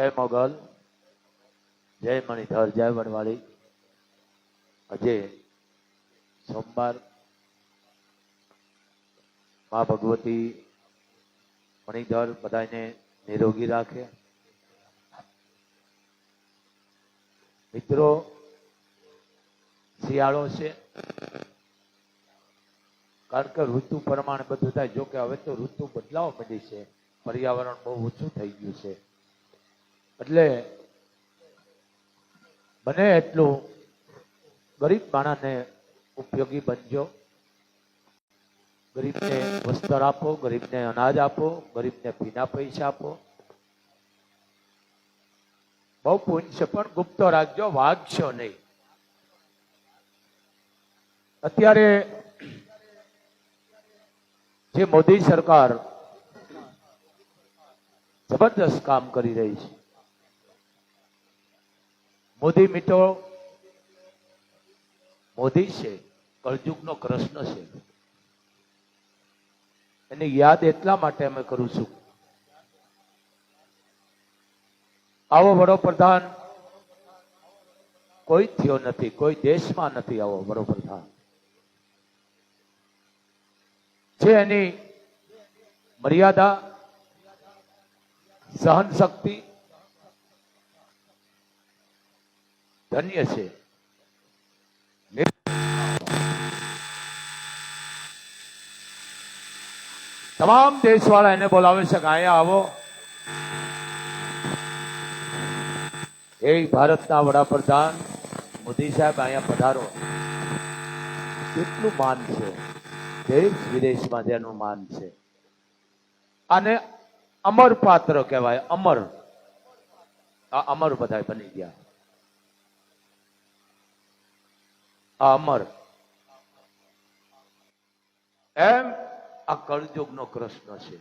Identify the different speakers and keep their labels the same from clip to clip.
Speaker 1: જય મોગલ, જય મણિધર, જય વનવાળી આજે સોમવાર મા ભગવતી મણિધર બધાને નિરોગી રાખે. મિત્રો, શિયાળો છે. કારણ કે ઋતુ પ્રમાણે બધું થાય. જોકે હવે તો ઋતુ બદલાવા પડી છે. પર્યાવરણ બહુ ઓછું થઈ ગયું છે. એટલે બને એટલું ગરીબ માણસને ઉપયોગી બનજો. ગરીબને વસ્ત્ર આપો, ગરીબને અનાજ આપો, ગરીબને પીના પૈસા આપો. બહુ પુણ્ય પણ ગુપ્ત રાખજો, વાગશો નહીં. અત્યારે જે મોદી સરકાર જબરદસ્ત કામ કરી રહી છે. મોદી મીઠો, મોદી છે, કળજુગનો કૃષ્ણ છે. એની યાદ એટલા માટે અમે કરું છું. આવો વડોપ્રધાન, કોઈ થયો નથી, કોઈ દેશમાં નથી આવો વડોપ્રધાન. છે એની મર્યાદા સહન શક્તિ ધન્ય છે. તમામ દેશવાળા એને બોલાવે છે કે અહીંયા આવો. એ ભારતના વડાપ્રધાન મોદી સાહેબ અહીંયા પધારો. કેટલું માન છે. દેશ વિદેશમાં જેનું માન છે. અને અમર પાત્ર કહેવાય, અમર. આ અમર બધા બની ગયા આ અમર. એમ આ કળયુગનો કૃષ્ણ છે.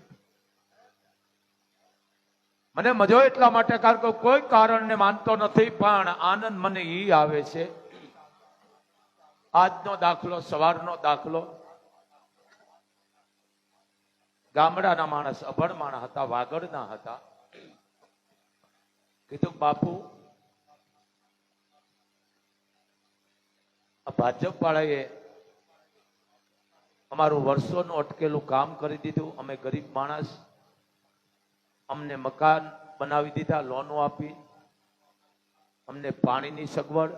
Speaker 1: મને મજો એટલા માટે કારણ કે કોઈ કારણને માનતો નથી, પણ આનંદ મને ઈ આવે છે. આજનો દાખલો, સવારનો દાખલો. ગામડાના માણસ, અભણ માણસ હતા, વાગડના હતા. કીધું, બાપુ આ ભાજપ વાળાએ અમારું વર્ષોનું અટકેલું કામ કરી દીધું. અમે ગરીબ માણસ. અમને મકાન બનાવી દીધા લોનો આપી. અમને પાણીની સગવડ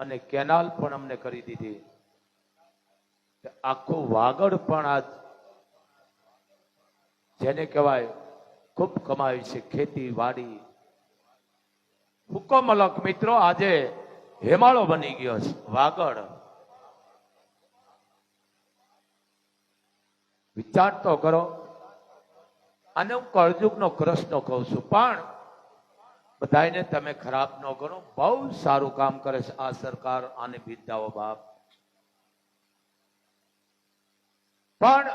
Speaker 1: અને કેનાલ પણ અમને કરી દીધી. આખો વાગડ પણ આજ જેને કહેવાય ખૂબ કમાય છે ખેતી વાડી હુકમ અલક મિત્રો, આજે હેમાળો બની ગયો છે. વાગડ. વિચાર તો કરો. અને હું કળજુગનો કૃષ્ણ કહું છું. પણ બધાને તમે ખરાબ ન કરો બહુ સારું કામ કરે છે આ સરકાર, આને બિરદાવો બાપ. પણ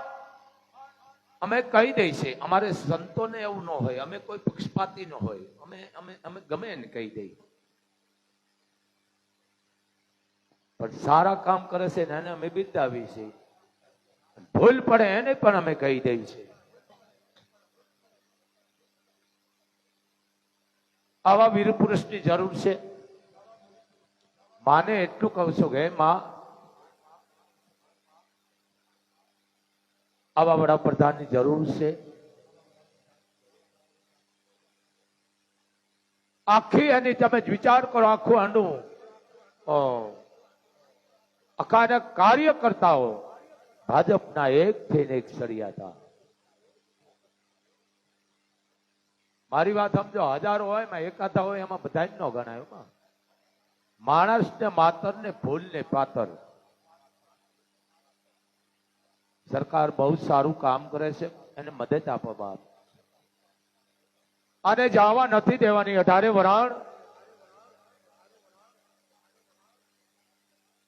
Speaker 1: અમે કહી દઈ છે અમારે સંતોને એવું ન હોય, અમે કોઈ પક્ષપાતી ન હોય. અમે અમે અમે ગમે એને કહી દઈ પણ સારા કામ કરે છે એને અમે બિરદાવી છે ભૂલ પડે એને પણ અમે કહી દઈ છે આવા વીર પુરુષની જરૂર છે. માને એટલું કહું છું કે માં, આવા વડાપ્રધાનની જરૂર છે. આખી એની તમે વિચાર કરો, આખું આંડું. અકારક કાર્યકર્તાઓ ભાજપના એક થઈને એક સળિયા હતા. મારી વાત સમજો, હજારો હોય એમાં એકાદા હોય એમાં બધા ન ગણાય એમાં માણસ ને માતર ને ભૂલ ને પાતર. સરકાર બહુ સારું કામ કરે છે એને મદદ આપો બાપ. અને જવા નથી દેવાની, અઢારે વરાણ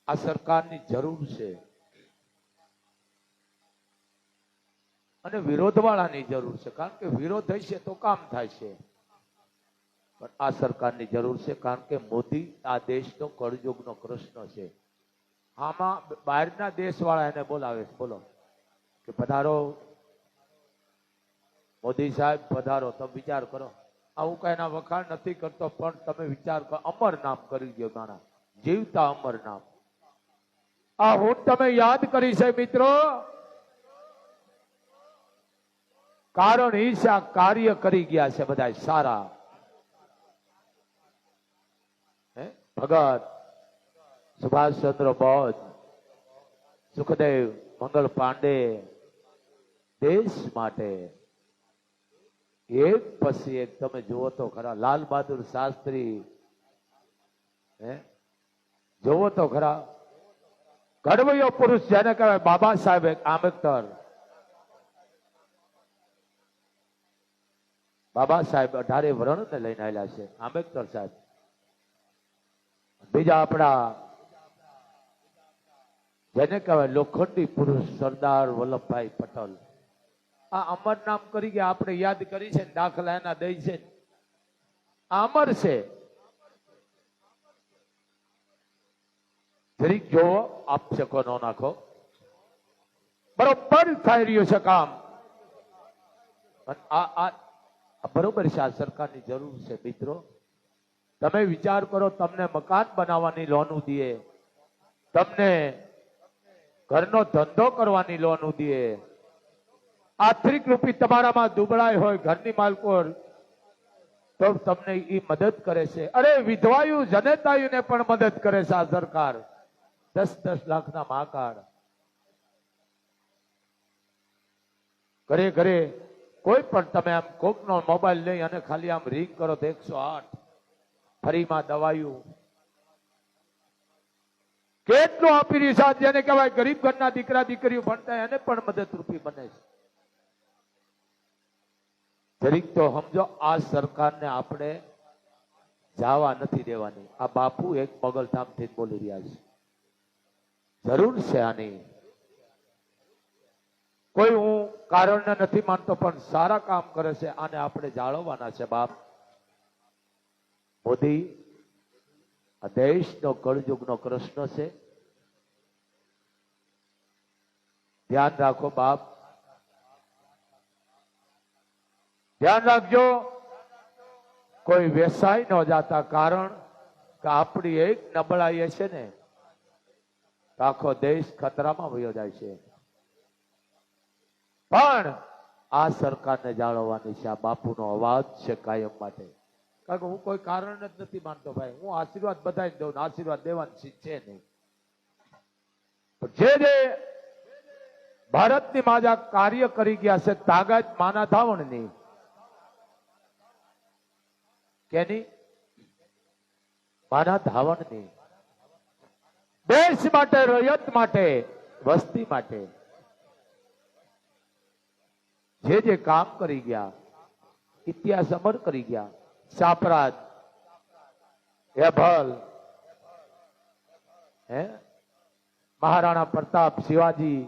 Speaker 1: આ સરકારની જરૂર છે. અને વિરોધ વાળાની જરૂર છે. કારણ કે વિરોધ થઈ છે તો કામ થાય છે. પણ આ સરકારની જરૂર છે કારણ કે મોદી આ દેશનો કળયુગનો કૃષ્ણ છે. આમાં બહારના દેશ વાળા એને બોલાવે બોલો. કે પધારો. મોદી સાહેબ, પધારો. તમે વિચાર કરો. આવું કઈ વખાણ નથી કરતો, પણ તમે વિચાર કરો. અમર નામ કરી દો મારા. જીવતા અમર નામ. આ હું તમે યાદ કરી છે, મિત્રો. કારણ ઈશા કાર્ય કરી ગયા છે બધા સારા? ભગત સુભાષચંદ્ર બોઝ, સુખદેવ મંગળ પાંડે, દેશ માટે એક પછી એક તમે જુઓ તો ખરા, લાલ બહાદુર શાસ્ત્રી, હે? જુઓ તો ખરા ઘડવૈયો પુરુષ જેને કહેવાય બાબા સાહેબ આંબેડકર. બાબા સાહેબ અઢારે વરણ ને લઈને આવેલા છે, આંબેડકર સાહેબ. બીજા આપણા જેને કહેવાય લોખંડી પુરુષ સરદાર વલ્લભભાઈ પટેલ. આ અમર નામ કરી કે આપણે યાદ કરી છે દાખલા એના દઈ છે અમર છે. જરીક જોવો, આપ શકો ન નાખો. બરોબર થઈ રહ્યું છે કામ. આ આ બરોબર છે, આ સરકારની જરૂર છે, મિત્રો. તમે વિચાર કરો, તમને મકાન બનાવવાની લોન દે તમને ઘરનો ધંધો કરવાની લોન દે આર્થિક રૂપી તમારામાં દુબળાઈ હોય, ઘરની માલકો તો તમને એ મદદ કરે છે. અરે, વિધવાયુ, જનેતાયુને પણ મદદ કરે છે આ સરકાર. દસ દસ લાખના મહાકાળ. ઘરે ઘરે કોઈ પણ તમે આમ કોકનો મોબાઈલ લઈ અને ખાલી આમ રિંગ કરો તો એકસો આઠ ફરીમાં દવાયું. કેટલું આપી રહ્યું છે જેને કહેવાય ગરીબ ઘરના દીકરા દીકરીઓ ભણતા એને પણ મદદરૂપી બને છે. જરીક તો સમજો, આ સરકારને આપણે જાવા નથી દેવાની. આ બાપુ એક મગલધામથી બોલી રહ્યા છે. જરૂર છે આની. કોઈ હું કારણને નથી માનતો, પણ સારા કામ કરે છે, આને આપણે જાળવવાના છે, બાપ. મોદી, આ દેશનો કળયુગનો કૃષ્ણ છે. ધ્યાન રાખો, બાપ. ધ્યાન રાખજો. કોઈ વ્યવસાય ન જાતા કારણ કે આપણી એક નબળાઈ છે ને તો આખો દેશ ખતરામાં વયો જાય છે. પણ આ સરકારને જાળવવાની છે, આ બાપુનો અવાજ છે કાયમ માટે. કારણ કે હું કોઈ કારણ જ નથી માનતો ભાઈ. હું આશીર્વાદ બધા દઉં આશીર્વાદ દેવાની છે નહીં. જે જે ભારતની માજા કાર્ય કરી ગયા છે તાગાત માના ધાવણની, કેની? માના ધાવણની. દેશ માટે, રયત માટે, વસ્તી માટે. જે જે કામ કરી ગયા, ઇતિહાસ અમર કરી ગયા સાપરાજ એભલ, હે? મહારાણા પ્રતાપ, શિવાજી.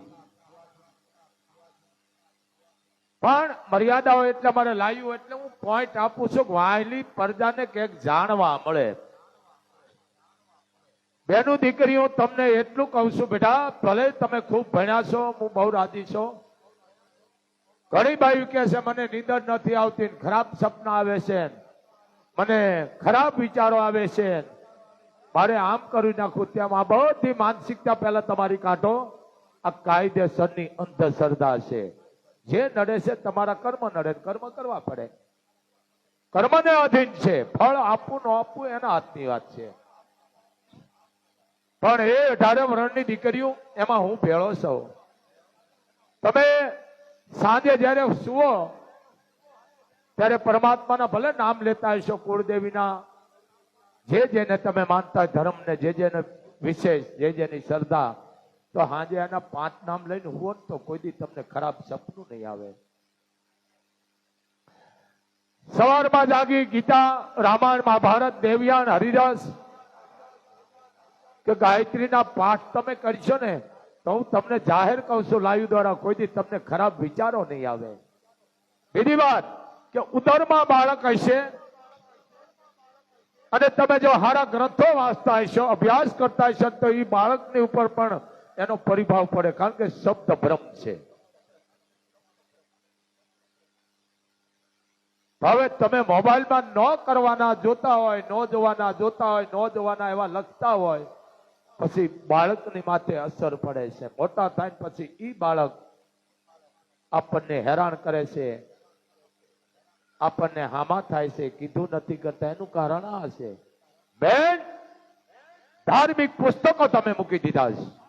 Speaker 1: પણ મર્યાદાઓ એટલે મારે લાવ્યું એટલે હું પોઈન્ટ આપું છું વાયલી પ્રજાને કંઈક જાણવા મળે. બેનું દીકરીઓ, તમને એટલું કહું છું બેટા, ભલે તમે ખૂબ ભણ્યા છો, હું બહુ રાજી છો. ઘણી બાયુ કે છે, મને નીંદર નથી આવતી ખરાબ સપના આવે છે મને ખરાબ વિચારો આવે છે મારે આમ કરી નાખું તેમ આ બધી માનસિકતા પહેલા તમારી કાઢો. આ કાયદેસરની અંધશ્રદ્ધા છે. જે નડે છે, તમારા કર્મ નડે કર્મ કરવા પડે. કર્મને અધીન છે. ફળ આપવું ન આપવું એના હાથની વાત છે. પણ એ અઢારે વર્ણની દીકરીઓ, એમાં હું ભેળો સૌ તમે સાંજે જયારે સુવો, ત્યારે પરમાત્માના ભલે નામ લેતા હશો કુળદેવીના, જે જેને તમે માનતા ધર્મને, જે જેને વિશેષ, જે જેની શ્રદ્ધા, તો સાંજે એના પાંચ નામ લઈને હુવો તો કોઈ દી તમને ખરાબ સપનું નહીં આવે. સવારમાં જાગી ગીતા, રામાયણ, મહાભારત, દેવયાન હરિરસ કે ગાયત્રીના પાઠ તમે કરશો ને, તો હું તમને જાહેર કહું છું લાઈવ દ્વારા કોઈથી તમને ખરાબ વિચારો નહીં આવે. બીજી વાત કે ઉદરમાં બાળક હશે અને તમે જો સારા ગ્રંથો વાંચતા હશો, અભ્યાસ કરતા હશો, તો એ બાળકની ઉપર પણ એનો પરિભાવ પડે, કારણ કે શબ્દ ભ્રમ છે. હવે તમે મોબાઈલમાં ન કરવાના જોતા હોય, ન જોવાના જોતા હોય, ન જોવાના એવા લખતા હોય પછી બાળકની માથે અસર પડે છે. મોટા થાય પછી ઈ બાળક આપણને હેરાન કરે છે. આપણને હામા થાય છે. કીધું નથી કરતા. એનું કારણ આ છે. બેન, ધાર્મિક પુસ્તકો તમે મૂકી દીધા છે.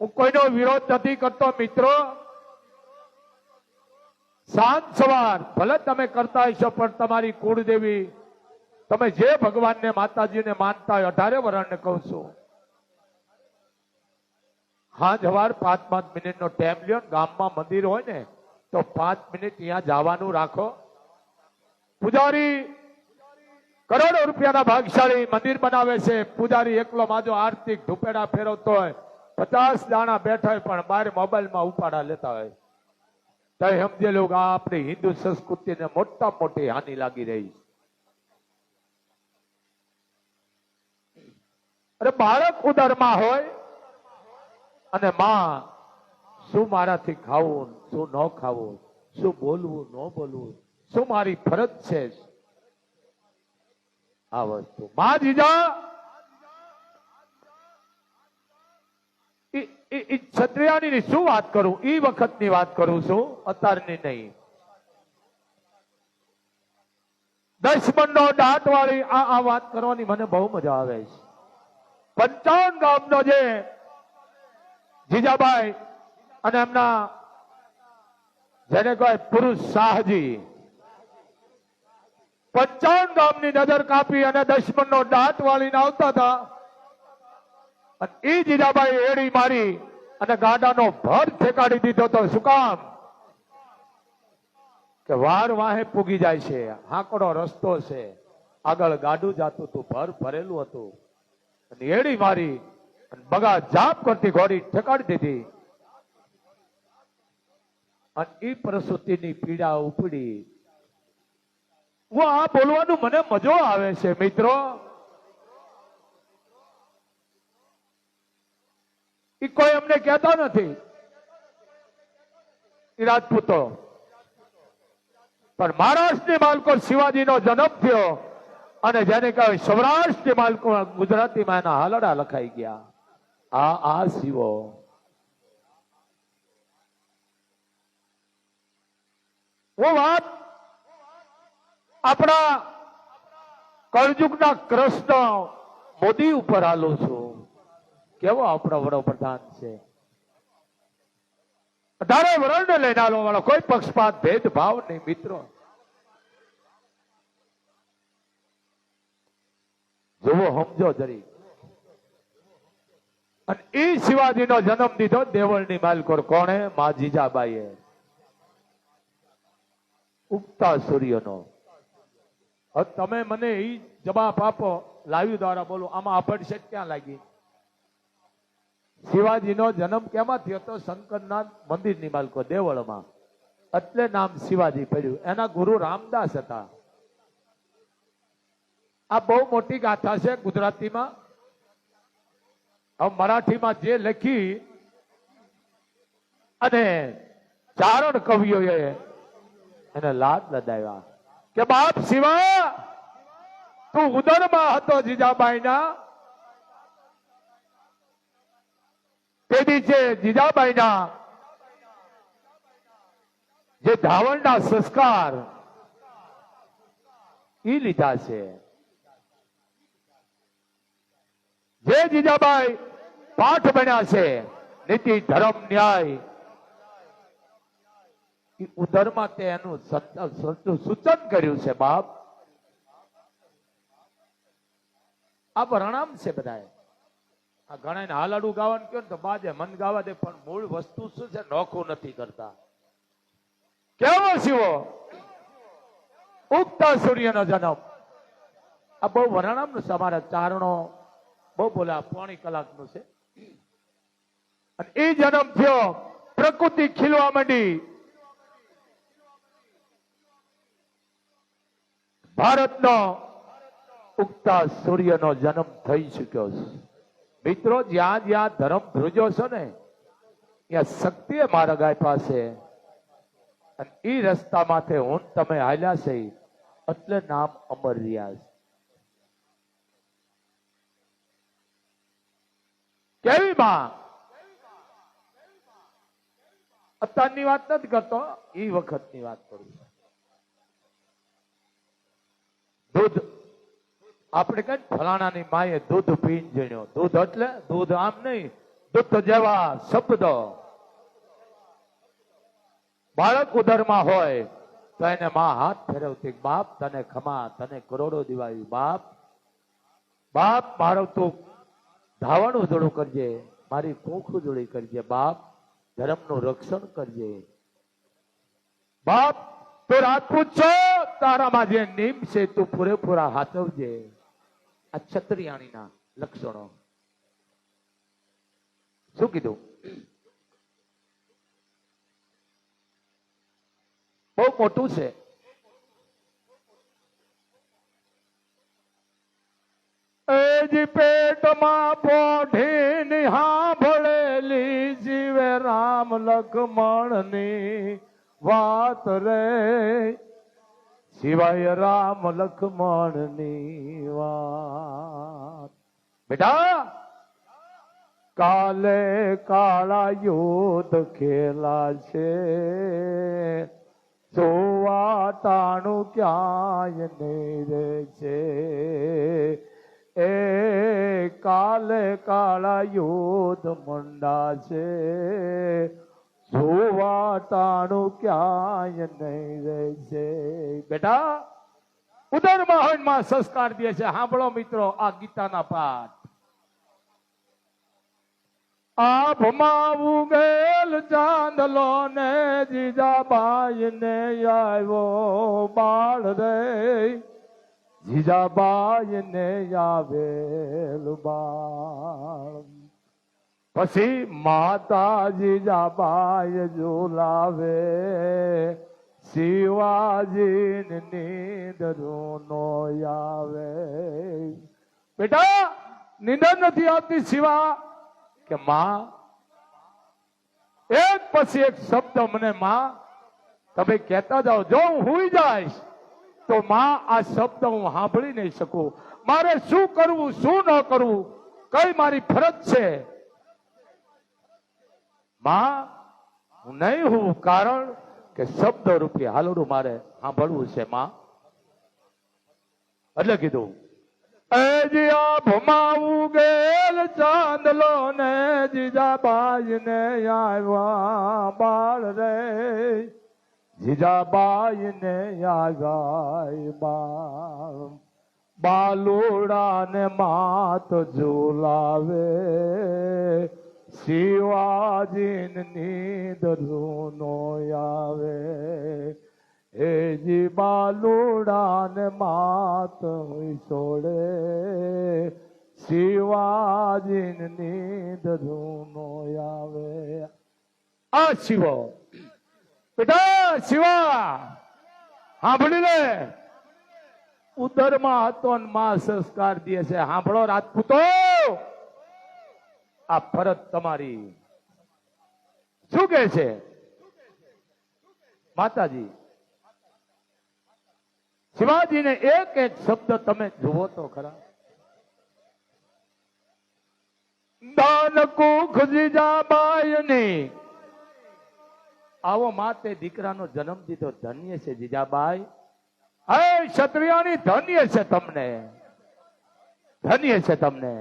Speaker 1: હું કોઈનો વિરોધ નથી કરતો, મિત્રો. સાંજ સવાર, ભલે તમે કરતા હશો, પણ તમારી કુળદેવી તમે જે ભગવાનને માતાજીને માનતા હોય, અઢારે વરણને કહું છું. હા, જવાર પાંચ પાંચ મિનિટનો ટાઈમ લ્યો ગામમાં મંદિર હોય ને, તો પાંચ મિનિટ ત્યાં જવાનું રાખો. પૂજારી કરોડો રૂપિયાના ભાગશાળી મંદિર બનાવે છે. પૂજારી એકલો માજો આર્થિક ધુપેડા ફેરવતો હોય. પચાસ દાણા બેઠા હોય, પણ બહાર મોબાઈલમાં ઉપાડા લેતા હોય. તો સમજે લોકો આ આપણી હિન્દુ સંસ્કૃતિને મોટા મોટી હાનિ લાગી રહી છે. અરે બાળક ઉદરમાં હોય અને માં, શું મારાથી ખાવું? શું ન ખાવું? શું બોલવું, ન બોલવું? શું મારી ફરજ છે? આ વસ્તુ. માં જીજા ક્ષત્રિયાની શું વાત કરું? એ વખતની વાત કરું છું અત્યારની નહીં. દશમનનો દાંત વાળી આ વાત કરવાની મને બહુ મજા આવે છે. પંચાવન ગામનો જે જીજાબાઈ અને એમના જેને કહેવાય પુરુષ શાહજી. પંચાવન ગામની નજર કાપી અને દશમનનો દાંત વાળીને આવતા હતા. અને એ જીજાબાઈ એડી મારી અને ગાડાનો ભર ફેંકાડી દીધો તો શું કામ? કે વાર વાહે પૂગી જાય છે, હાંકડો રસ્તો છે, આગળ ગાડું જાતું હતું ભર ભરેલું હતું. અને એડી મારી અને બગા જાપ કરતી ઘોડી ઠેકાડી દીધી. અને એ પ્રસૂતિની પીડા ઉપડી. હું આ બોલવાનું મને મજો આવે છે, મિત્રો. એ કોઈ અમને કહેતા નથી. રાજપૂતો. પણ મહારાષ્ટ્રની માલકો શિવાજીનો જન્મ થયો. અને જેને કહેવાય સૌરાષ્ટ્ર માલકો ગુજરાતીમાં એના હાલડા લખાઈ ગયા. આ આ શિવો. વાત. આપણા કળજુગના કૃષ્ણ મોદી ઉપર હાલું છું. કેવો આપણો વડાપ્રધાન છે? અઢારે વરણને લઈને હાલવા વાળો કોઈ પક્ષપાત, ભેદભાવ નહીં, મિત્રો. જુઓ સમજો જરી અને એ શિવાજીનો જન્મ દીધો દેવળની માલકોર કોણે? મા જીજાબાઈએ. ઉગતા સૂર્યનો. તમે મને એ જવાબ આપો લાવી દ્વારા બોલો, આમાં આપડશે ક્યાં લાગી? શિવાજીનો જન્મ કેમાં થયો હતો? શંકરનાથ મંદિરની માલકો દેવળમાં. એટલે નામ શિવાજી પડ્યું. એના ગુરુ રામદાસ હતા. આ બહુ મોટી ગાથા છે ગુજરાતીમાં. હવે મરાઠીમાં જે લખી અને ચારણ કવિઓએ એને લાદ લદાવ્યા કે, બાપ શિવા, તું ઉદરમાં હતો જીજાબાઈના. તેથી જે જીજાબાઈના જે ધાવણના સંસ્કાર, ઈ લીધા છે. જે જીજાબાઈ પાઠ બન્યા છે, નીતિ, ધર્મ, ન્યાય ઉદરમાં તે એનું સૂચન કર્યું છે, બાપ. આ પરિણામ છે બધાએ. આ ઘણા હાલાડું ગાવાનું કહ્યું તો બાજે મન ગાવા દે, પણ મૂળ વસ્તુ શું છે? નોખું નથી કરતા. કેવો શિવો? ઉગતા સૂર્યનો જન્મ. આ બહુ વર્ણામનું છે અમારા ચારણો. બહુ બોલા પોણી કલાકનું છે. એ જન્મ થયો પ્રકૃતિ ખીલવા માંડી. ભારતનો ઉગતા સૂર્યનો જન્મ થઈ ચુક્યો છે. મિત્રો, જ્યાં જ્યાં ધર્મ ધ્રુજો છો ને, ત્યાં શક્તિ મારા ગાય છે. અને એ રસ્તા માથે હું તમે હાલ્યા છે, એટલે નામ અમર રહ્યા છે. કેવી માં અત્યારની વાત નથી કરતો એ વખતની વાત કરું દૂધ, આપણે કઈ ફલાણાની માએ દૂધ પીન જણ્યો દૂધ એટલે દૂધ આમ નહીં, દૂધ જેવા શબ્દ. બાળક ઉદરમાં હોય, તો એને માં હાથ ફેરવતી, બાપ, તને ખમા, તને કરોડો દિવાયું બાપ. બાપ, મારો તું ધાવણું જોડું કરજે, મારી કોખું જોડી કરજે, બાપ ધર્મનું રક્ષણ કરજે. બાપ, તો રાજપૂત છો તારામાં જે નિમ છે તું પૂરેપૂરા હાથવજે. આ છત્રિયાણીના લક્ષણો. શું કીધું? બહુ મોટું છે. એજ પેટમાં પોઢી નિહાભળેલી જીવે રામ લખમણની વાત રે. સિવાય રામ લખમણની વાત. બેટા, કાલે કાળા યુદ્ધ ખેલાશે જોવા ટાણું ક્યાંય નહીં રે છે. એ કાલે કાળા યુદ્ધ મંડાશે. જોવા તાણું ક્યાંય નહીં રહે છે બેટા ઉદરમાં સંસ્કાર દે છે. સાંભળો મિત્રો આ ગીતાના પાઠ. આભમાં ઉગેલ ચાંદલો ને જીજાબાઈ ને આવ્યો બાળ રે. જીજાબાઈ ને આવેલ બાળ. પછી માતા જીજાબાઈ ઝુલાવે શિવાજી નીંદરું નો આવે. બેટા, નીંદર નથી આવતી શિવા, કે માં? એક પછી એક શબ્દ મને માં, તમે કહેતા જાઓ, જો હું હુઈ જઈશ તો માં આ શબ્દ હું સાંભળી નહીં શકું. મારે શું કરવું, શું ન કરવું? કઈ મારી ફરજ છે? માં, હું નહીં હું કારણ કે શબ્દ રૂપે હાલડું મારે સાંભળવું છે, માં. એટલે કીધું ચાંદલો ને જીજાબાઈ ને આવ્યા બાળ રે. જીજાબાઈ ને આવ્યા બાળ બાલુડા ને માત ઝુલાવે. શિવાજી નીંદરું નો આવે એજી બાલુડા ને માત છોડે. શિવાજી નીંદરું નો આવે આ શિવો. બેટા શિવા. સાંભળી ઉદરમાં હતો માં સંસ્કાર દે છે. સાંભળો રાજપૂતો. આ ફરજ તમારી. શું કે છે? માતાજી. શિવાજીને એક એક શબ્દ તમે જુઓ તો ખરા. દાન કુખ જીજાબાઈની આવો માતે દીકરાનો જન્મ દીધો ધન્ય છે જીજાબાઈ. હે ક્ષત્રિયાની ધન્ય છે તમને. ધન્ય છે તમને.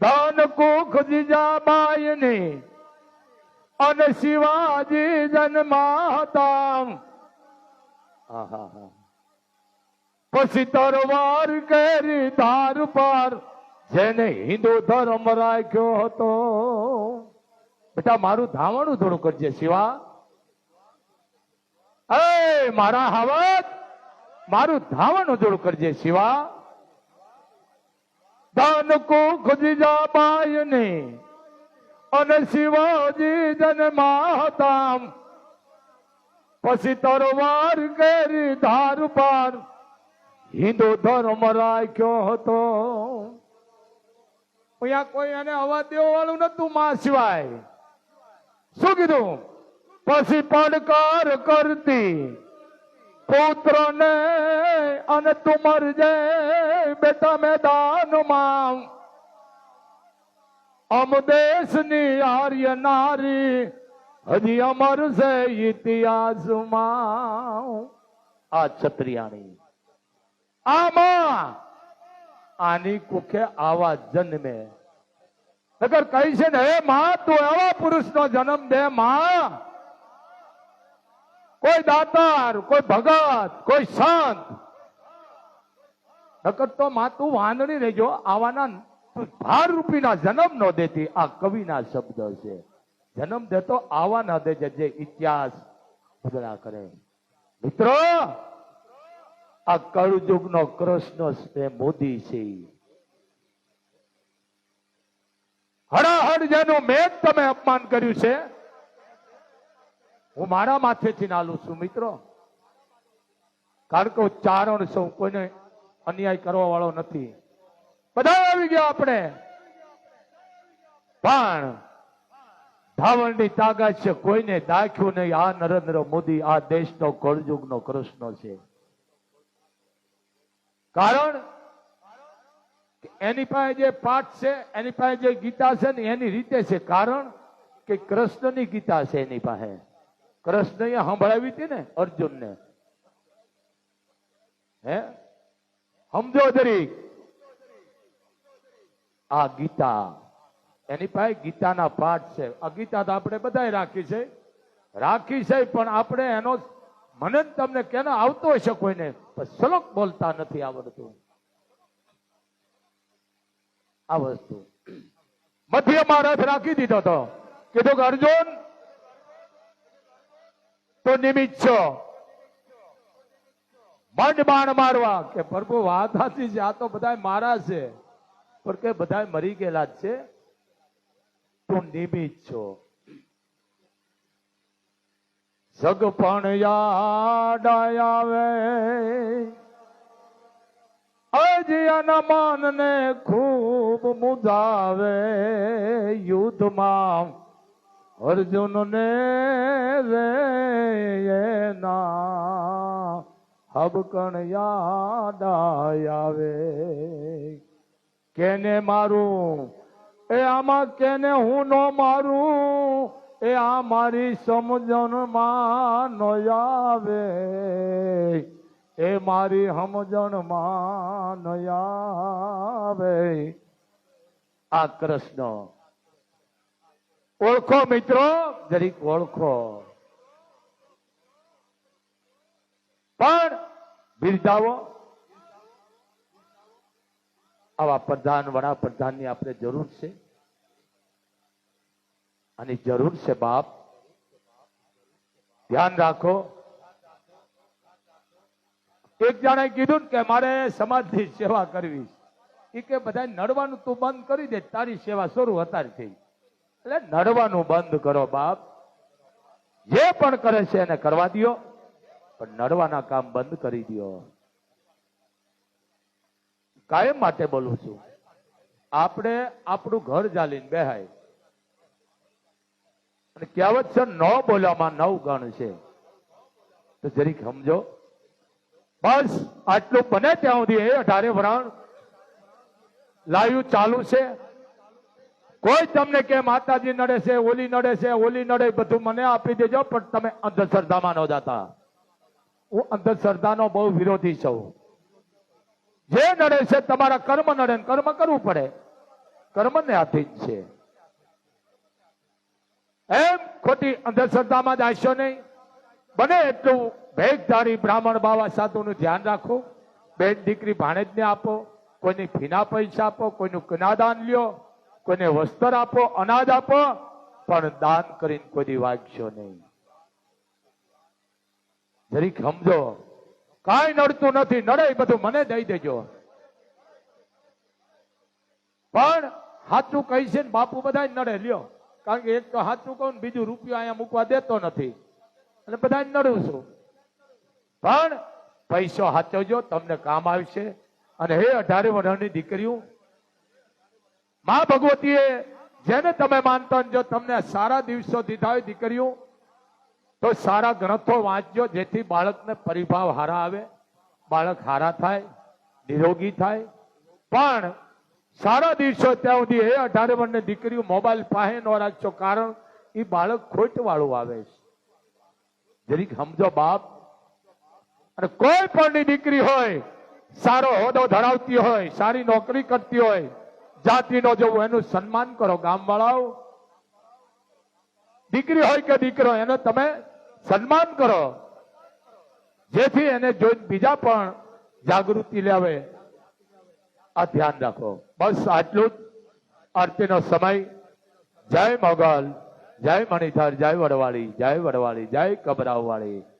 Speaker 1: ધન કુખ જીજાબાઈની અને શિવાજી જન્મા હતા. પછી તરવાર કરી ધાર પર જેને હિન્દુ ધર્મ રાખ્યો હતો. બેટા, મારું ધાવણું થોડું કરજે, શિવા. મારા હાવત, મારું ધાવણું થોડું કરજે, શિવા. દાન કુખ બાય ને અને શિવાજી જન માતામ. પછી તરવાર કરી ધાર પાર હિન્દુ ધર્મ રાખ્યો હતો. અહીંયા કોઈ એને અવાજ દેવા વાળું નતું માં સિવાય શું કીધું?
Speaker 2: પછી પડકાર કરતી પુત્રને, અને તું મરજે બેટા મેદાનમાં. અમ દેશની આર્ય નારી હજી અમર છે ઇતિહાસમાં. આ છત્રિયાણી આમાં આની કુખે આવા જન્મે. નગર કહી છે ને, હે માં, તું એવા પુરુષનો જન્મ દે, માં. કોઈ દાતાર, કોઈ ભગત, કોઈ સંત. નકર તો માં, તું વાંદણી રહેજો આવાના ભાર રૂપીના જન્મ ન દેતી. આ કવિના શબ્દ છે. જન્મ દેતો આવા ન દે જે ઇતિહાસ બદલા કરે. મિત્રો, આ કળયુગનો કૃષ્ણ મોદી છે. હડાહડ જેનું મેં તમે અપમાન કર્યું છે. હું મારા માથેથી નાલું છું, મિત્રો. કારણ કે હું ચારણ છું કોઈને અન્યાય કરવા વાળો નથી. બધા આવી ગયા આપણે. પણ ધાવણની તાકાત છે, કોઈને દાખ્યું નહીં. આ નરેન્દ્ર મોદી આ દેશનો કળજુગનો કૃષ્ણ છે. કારણ એની પાસે જે પાઠ છે, એની પાસે જે ગીતા છે ને એની રીતે છે. કારણ કે કૃષ્ણની ગીતા છે એની પાસે. કૃષ્ણ સંભળાવી હતી ને અર્જુનને. હે? સમજો દરેક આ ગીતા. એની પાસે ગીતાના પાઠ છે. આ ગીતા તો આપણે બધા રાખી છે. રાખી છે પણ આપણે એનો મને તમને કેનો આવતો હશે કોઈને, પણ શ્લોક બોલતા નથી આવડતું. આ વસ્તુ. મધ્યમાં રથ રાખી દીધો તો. કીધું કે અર્જુન, તો નિમિત્ત છો. મંડ બાણ મારવા કે પ્રભુ, વાત હતી છે, આ તો બધા મારા છે. પણ કે બધા મરી ગયેલા જ છે. તું નિમિત્ત છો. જગ યાદ આવે. અજયના માનને ખૂબ મુજાવે યુદ્ધમાં. અર્જુન ને રે એના હબકણ યાદ આવે. કેને મારું? એ આમાં કેને હું ન મારું? એ આ મારી સમજણમાં ન આવે. એ મારી સમજણમાં નો આવે. આ કૃષ્ણ. ઓળખો મિત્રો, જરીક ઓળખો. પણ બિરદાવો. આવા પ્રધાન, વડાપ્રધાનની આપણે જરૂર છે. અને જરૂર છે બાપ. ધ્યાન રાખો. એક જાણે કીધું કે મારે સમાજની સેવા કરવી એ કે બધા નડવાનું તું બંધ કરી દે, તારી સેવા શરૂ અત્યારે થઈ. એટલે નડવાનું બંધ કરો બાપ. જે પણ કરે છે એને કરવા દો પણ નડવાના કામ બંધ કરી દો કાયમ માટે બોલું છું, આપણે આપણું ઘર ચાલીને બેહાય. અને કહેવત છે, ન બોલવામાં નવ ગણ છે. તો જરીક સમજો બસ, આટલું બને ત્યાં સુધી એ અઢારે વરાણ લાયું, ચાલુ છે. કોઈ તમને કે માતાજી નડે છે, ઓલી નડે છે, ઓલી નડે બધું મને આપી દેજો, પણ તમે અંધશ્રદ્ધામાં ન જાતા. હું અંધશ્રદ્ધાનો બહુ વિરોધી છું. જે નડે છે, તમારા કર્મ નડે કર્મ કરવું પડે. કર્મને જ છે. એમ ખોટી અંધશ્રદ્ધામાં જ આવશો નહીં. બને એટલું ભેગધારી બ્રાહ્મણ બાવા સાધુનું ધ્યાન રાખો. બેન દીકરી ભાણેજને આપો, કોઈની ફીના પૈસા આપો, કોઈનું કનાદાન લ્યો, કોઈને વસ્ત્ર આપો, અનાજ આપો, પણ દાન કરીને કોઈ વાગશો નહીં. જરીક સમજો, કાંઈ નડતું નથી, નડે બધું મને દઈ દેજો. પણ સાચું કહી ને બાપુ બધા નડે, લ્યો. કારણ કે એક તો સાચું કહું બીજું રૂપિયો અહીંયા મૂકવા દેતો નથી. અને બધા નડું છું. પણ પૈસો હાચવજો, તમને કામ આવશે. અને હે અઢારે વર્ષની દીકરીઓ, મા ભગવતીએ જેને તમે માનતા જો તમને સારા દિવસો દીધા હોય દીકરીઓ, તો સારા ગ્રંથો વાંચજો, જેથી બાળકને પરિભાવ હારા આવે, બાળક હારા થાય, નિરોગી થાય. પણ સારા દિવસો ત્યાં સુધી એ અઢારે વર્ષની દીકરીઓ મોબાઈલ પાસે ન રાખશો કારણ એ બાળક ખોટ વાળું આવે છે. જરીક સમજો બાપ. અને કોઈ પણની દીકરી હોય, સારો હોદો ધરાવતી હોય, સારી નોકરી કરતી હોય, જાતિનો જવું એનું સન્માન કરો ગામવાળાઓ. દીકરી હોય કે દીકરો, એને તમે સન્માન કરો. જેથી એને જોઈને બીજા પણ જાગૃતિ લાવે. આ ધ્યાન રાખો. બસ આટલું જ. આરતીનો સમય. જય મોગલ. જય મણિધર જય વડવાળી જય વડવાળી જય કબરાવવાળી